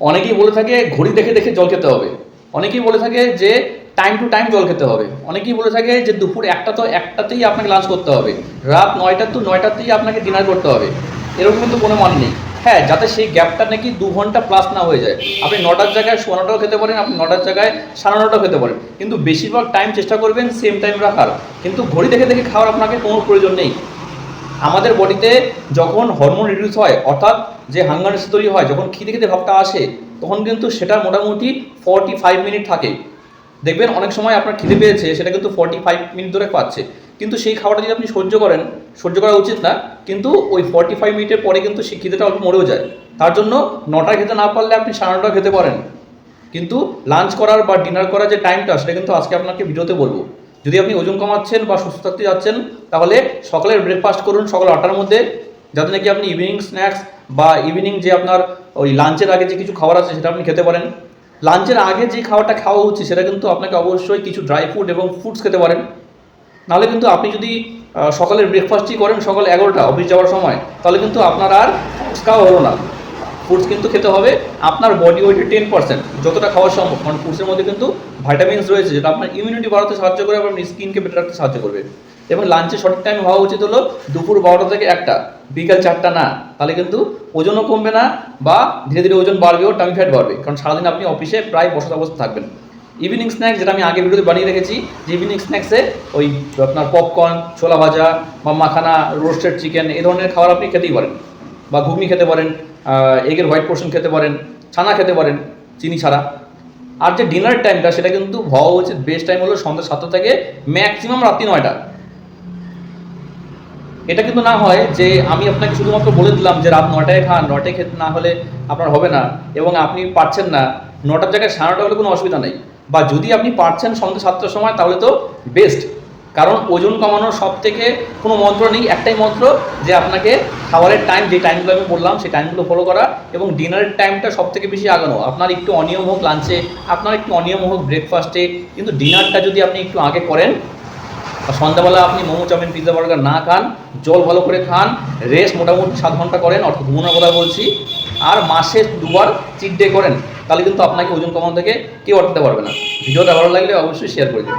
অনেকেই বলে থাকে ঘড়ি দেখে দেখে জল খেতে হবে। অনেকেই বলে থাকে যে টাইম টু টাইম জল খেতে হবে। অনেকেই বলে থাকে যে দুপুর একটা তো একটাতেই আপনাকে লাঞ্চ করতে হবে। রাত নয়টা তো নয়টাতেই আপনাকে ডিনার করতে হবে। এরকম কিন্তু কোনো মানে নেই। হ্যাঁ যাতে সেই গ্যাপটা নাকি দু ঘণ্টা প্লাস না হয়ে যায়। আপনি নটার জায়গায় সোয়া নটাও খেতে পারেন, আপনি নটার জায়গায় সাড়ে নটাও খেতে পারেন। কিন্তু বেশিরভাগ টাইম চেষ্টা করবেন সেম টাইম রাখার। কিন্তু ঘড়ি দেখে দেখে খাওয়ার আপনাকে কোনো প্রয়োজন নেই। আমাদের বডিতে যখন হরমোন রিডিউস হয়, অর্থাৎ যে হাঙ্গারেস তৈরি হয়, যখন খিদে খিদে ভাবটা আসে, তখন কিন্তু সেটা মোটামুটি ফর্টি ফাইভ মিনিট থাকে। দেখবেন অনেক সময় আপনার খিদে পেয়েছে, সেটা কিন্তু ফর্টি ফাইভ মিনিট ধরে পাচ্ছে কিন্তু সেই খাবারটা যদি আপনি সহ্য করেন, সহ্য করা উচিত না, কিন্তু ওই ফর্টি ফাইভ মিনিটের পরে কিন্তু সেই খিদেটা অল্প মরেও যায়। তার জন্য নটায় খেতে না পারলে আপনি সাড়ে নটা খেতে পারেন। কিন্তু লাঞ্চ করার বা ডিনার করার যে টাইমটা সেটা কিন্তু আজকে আপনাকে ভিডিওতে বলব। যদি আপনি ওজন কমাচ্ছেন বা সুস্থ থাকতে যাচ্ছেন, তাহলে সকালের ব্রেকফাস্ট করুন সকাল আটটার মধ্যে। যাতে নাকি আপনি ইভিনিং স্ন্যাক্স বা ইভিনিং যে আপনার ওই লাঞ্চের আগে যে কিছু খাবার আছে সেটা আপনি খেতে পারেন। লাঞ্চের আগে যে খাবারটা খাওয়া উচিত সেটা কিন্তু আপনাকে অবশ্যই কিছু ড্রাই ফ্রুট এবং ফ্রুটস খেতে পারেন। নাহলে কিন্তু আপনি যদি সকালের ব্রেকফাস্টই করেন সকাল এগারোটা অফিস যাওয়ার সময়, তাহলে কিন্তু আপনার আর খাওয়া হলো না। ফ্রুটস কিন্তু খেতে হবে, আপনার বডি ওয়েটের টেন পার্সেন্ট যতটা খাওয়া সম্ভব। কারণ ফ্রুটসের মধ্যে কিন্তু ভাইটামিনস রয়েছে, যেটা আপনার ইমিউনিটি বাড়াতে সাহায্য করে এবং স্কিনকে বেটার রাখতে সাহায্য করবে। এবং লাঞ্চে সঠিক টাইম হওয়া উচিত হলো দুপুর বারোটা থেকে একটা, বিকাল চারটা না, তাহলে কিন্তু ওজনও কমবে না, বা ধীরে ধীরে ওজন বাড়বে বাড়বেও টামি ফ্যাট বাড়বে। কারণ সারাদিন আপনি অফিসে প্রায় বসে অবস্থা থাকবেন। ইভিনিং স্ন্যাক্স যেটা আমি আগে ভিডিওতে বানিয়ে রেখেছি, যে ইভিনিং স্ন্যাক্সে ওই আপনার পপকর্ন ছোলা ভাজা, বা মাখানা রোস্টেড চিকেন এই ধরনের খাবার আপনি খেতেই পারেন। বা ঘুগনি খেতে পারেন এগের হোয়াইট পোর্শন খেতে পারেন, ছানা খেতে পারেন, চিনি ছাড়া। আর যে ডিনার টাইমটা, সেটা কিন্তু হওয়া উচিত। বেস্ট টাইম হলো সন্ধ্যা সাতটা থেকে ম্যাক্সিমাম রাত্রি নয়টা। এটা কিন্তু না হয় যে আমি আপনাকে শুধুমাত্র বলে দিলাম যে রাত নটায় খান নটায় খেতে না হলে আপনার হবে না এবং আপনি পারছেন না। নটার জায়গায় সাড়ে নটা হলে কোনো অসুবিধা নেই। বা যদি আপনি পারছেন সন্ধ্যা সাতটার সময়, তাহলে তো বেস্ট কারণ ওজন কমানোর সব থেকে কোনো মন্ত্র নেই, একটাই মন্ত্র যে আপনাকে খাবারের টাইম যে টাইমগুলো আমি বললাম, সেই টাইমগুলো ফলো করা এবং ডিনারের টাইমটা সব থেকে বেশি আগানো। আপনার একটু অনিয়ম হোক লাঞ্চে আপনার একটু অনিয়ম হোক ব্রেকফাস্টে কিন্তু ডিনারটা যদি আপনি একটু আগে করেন সন্ধ্যাবেলা আপনি মোমো, চাউমিন পিৎজা বার্গার না খান, জল ভালো করে খান রেস্ট মোটামুটি সাত ঘণ্টা করেন, অর্থাৎ ঘুমানোর কথা বলছি, আর মাসে দুবার চিট ডে করেন, তাহলে কিন্তু আপনাকে ওজন কমানো থেকে কেউ আটকাতে পারবে না। ভিডিওটা ভালো লাগলে অবশ্যই শেয়ার করে দিন।